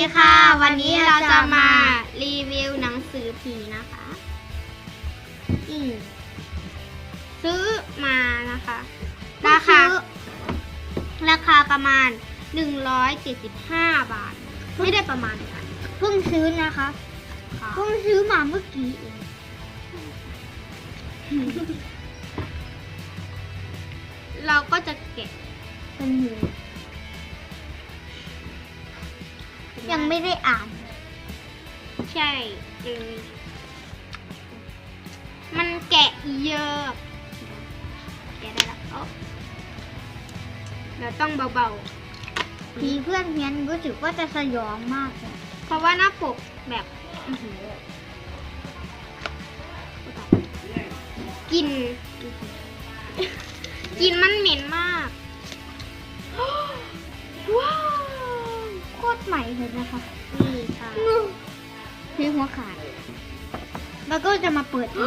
ดีค่ะ วันนี้เราจะมารีวิวหนังสือผีนะคะอืมซื้อมานะคะ ราคา ราคาประมาณ 175 บาท ไม่ได้ประมาณค่ะเพิ่งซื้อนะคะค่ะเพิ่งซื้อมาเมื่อกี้เองเราก็จะเก็บเป็นหู ยังไม่ได้อ่าน ใช่เลยมันแกะเยอะแกะได้แล้วโอ๊ะเราต้องเบาผีเพื่อนเพี้ยนรู้สึกว่าจะสยองมากเลยๆเพราะว่าหน้าปกแบบอื้อหือกิน กินมันเหม็นมาก ว้าวโคตร ใหม่เลยนะคะนี่ค่ะพี่หัวขาดแล้วก็จะมาเปิดดู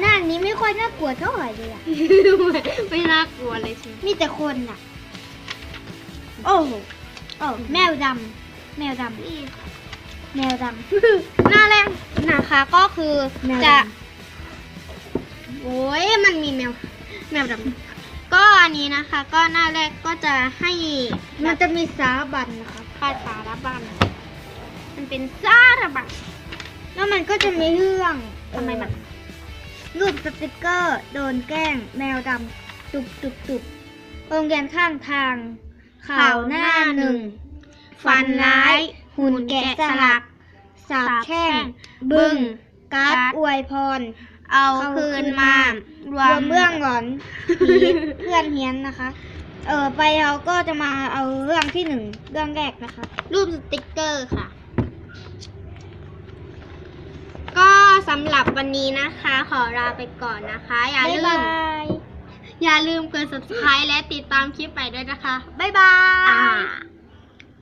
หน้านี้ไม่ค่อยน่ากลัวเท่าไหร่เลยอะไม่น่ากลัวเลยใช่ไหมมีแต่คนน่ะโอ้โหโอ้แมวดำแมวดนี่ค่ะำแมวดหน้าแรกนะคะก็คือแมวดำจะโอ้ยมันมีแมวแมวดำก็ อันนี้นะคะ ก็หน้าแรกก็จะให้ำมันจะมีสาบันนะคะคาสาระบัน มันเป็นซาระบัน แล้วมันก็จะมีเรื่องทำไมมันรูปสติกเกอร์โดนแกล้ง แมวดำตุบตุบตุบโรงเรียนข้างทาง ข่าวหน้าหนึ่ง ฝันร้าย หุ่นแกะสลัก สาบแช่ง บึ้งการ์ดอวยพร เอาเอาคืคืนนมามารวมเรื่องหลอนผีเพื่อนเฮียนนะคะ เออไปเราก็จะมาเอาเรื่องที่หนึ่งเรื่องแรกนะคะ รูปสติกเกอร์ค่ะ ก็สำหรับวันนี้นะคะ ขอลาไปก่อนนะคะ อย่าบ๊ายลืบามยอย่าลืมกด subscribe และติดตามคลิปใหม่ด้วยนะคะ บ๊ายบาอ่าย